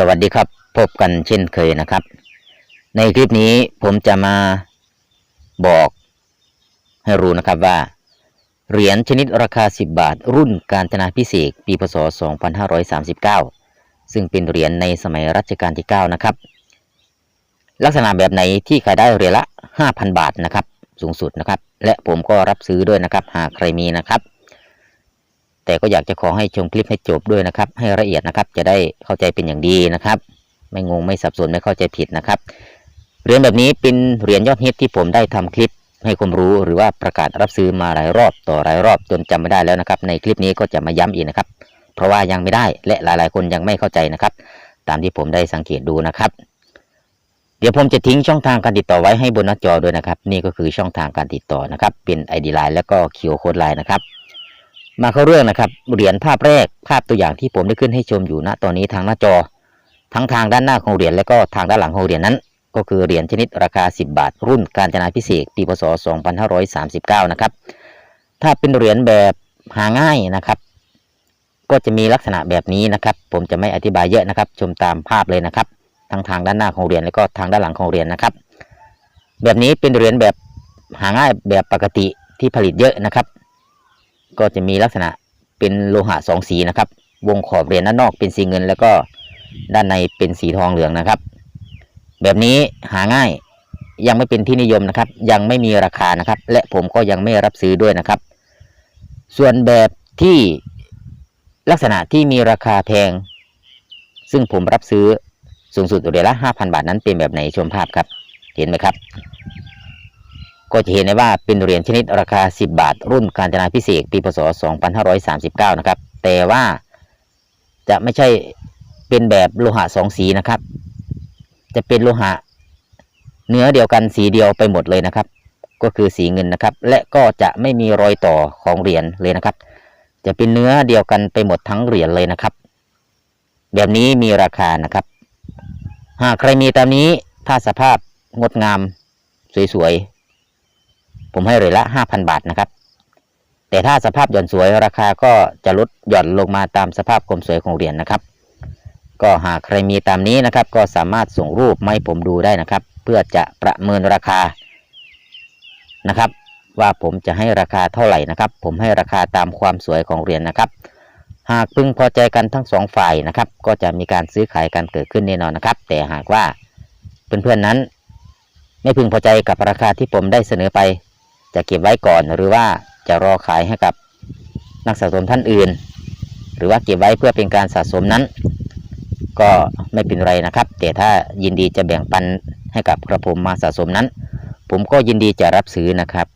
สวัสดีครับพบกันเช่นเคยนะครับ ในคลิปนี้ผมจะมาบอกให้รู้นะครับว่า เหรียญชนิดราคา 10 บาท รุ่นการจนาพิเศษปีพศ 2539 ซึ่งเป็นเหรียญในสมัยรัชกาลที่ 9 นะครับ ลักษณะแบบไหนที่ขายได้เหรียญละ 5,000 บาทนะครับ สูงสุดนะครับ และผมก็รับซื้อด้วยนะครับ หากใครมีนะครับ แต่ก็อยากจะขอให้ชมคลิปให้จบด้วยนะครับ ให้ละเอียดนะครับ จะได้เข้าใจเป็นอย่างดีนะครับ ไม่งงไม่สับสนไม่เข้าใจผิดนะครับเหรียญแบบนี้เป็นเหรียญยอดฮิตที่ผมได้ทำคลิปให้ความรู้หรือว่าประกาศรับซื้อมาหลายรอบต่อหลายรอบจนจำไม่ได้แล้วนะครับ ในคลิปนี้ก็จะมาย้ำอีกนะครับ เพราะว่ายังไม่ได้และหลาย ๆ คนยังไม่เข้าใจนะครับ ตามที่ผมได้สังเกตดูนะครับ เดี๋ยวผมจะทิ้งช่องทางการติดต่อไว้ให้บนหน้าจอด้วยนะครับ นี่ก็คือช่องทางการติดต่อนะครับ เป็น ID Line แล้วก็คิวโค้ดไลน์นะครับ มาเข้าเรื่องนะครับเหรียญภาพแรกภาพตัวอย่างที่ผมได้ขึ้นให้ชมอยู่ณตอนนี้ทางหน้าจอ ทั้งทางด้านหน้าของเหรียญและก็ทางด้านหลังของเหรียญนั้น ก็คือเหรียญชนิดราคา 10 บาท รุ่นการจนาพิเศษปีพศ 2539 นะครับถ้าเป็นเหรียญแบบหาง่ายนะครับ ก็จะมีลักษณะแบบนี้นะครับ ผมจะไม่อธิบายเยอะนะครับ ชมตามภาพเลยนะครับทั้งทางด้านหน้าของเหรียญและก็ทางด้านหลังของเหรียญนะครับ แบบนี้เป็นเหรียญแบบหาง่ายแบบปกติที่ผลิตเยอะนะครับ ก็จะมีลักษณะเป็นโลหะสองสีนะครับ วงขอบเหรียญด้านนอกเป็นสีเงิน แล้วก็ด้านในเป็นสีทองเหลืองนะครับ แบบนี้หาง่ายยังไม่เป็นที่นิยมนะครับ ยังไม่มีราคานะครับ และผมก็ยังไม่รับซื้อด้วยนะครับ ส่วนแบบที่ลักษณะที่มีราคาแพง ซึ่งผมรับซื้อสูงสุดเหรียญละ5,000 บาทนั้นเป็นแบบไหนชมภาพครับ เห็นไหมครับ ก็จะเห็นได้ว่าเป็นเหรียญชนิดราคา 10 บาท รุ่นการจนาพิเศษปีพศ 2539 นะครับ แต่ว่าจะไม่ใช่เป็นแบบโลหะสองสีนะครับ จะเป็นโลหะ เนื้อเดียวกันสีเดียวไปหมดเลยนะครับ ก็คือสีเงินนะครับ และก็จะไม่มีรอยต่อของเหรียญเลยนะครับ จะเป็นเนื้อเดียวกันไปหมดทั้งเหรียญเลยนะครับ แบบนี้มีราคานะครับ หากใครมีตามนี้ถ้าสภาพงดงามสวยๆ ผมให้เหรียญละ5,000บาทนะครับ แต่ถ้าสภาพหย่อนสวยราคาก็จะลดหย่อนลงมาตามสภาพความสวยของเหรียญนะครับ ก็หากใครมีตามนี้นะครับ ก็สามารถส่งรูปมาให้ผมดูได้นะครับ เพื่อจะประเมินราคานะครับ ว่าผมจะให้ราคาเท่าไหร่นะครับ ผมให้ราคาตามความสวยของเหรียญนะครับ หากพึงพอใจกันทั้งสองฝ่ายนะครับ ก็จะมีการซื้อขายกันเกิดขึ้นแน่นอนนะครับ แต่หากว่าเพื่อนๆนั้นไม่พึงพอใจกับราคาที่ผมได้เสนอไป จะเก็บไว้ก่อนหรือว่าจะรอขายให้กับนักสะสมท่านอื่น หรือว่าเก็บไว้เพื่อเป็นการสะสมนั้น ก็ไม่เป็นไรนะครับ แต่ถ้ายินดีจะแบ่งปันให้กับกระผมมาสะสมนั้น ผมก็ยินดีจะรับซื้อนะครับ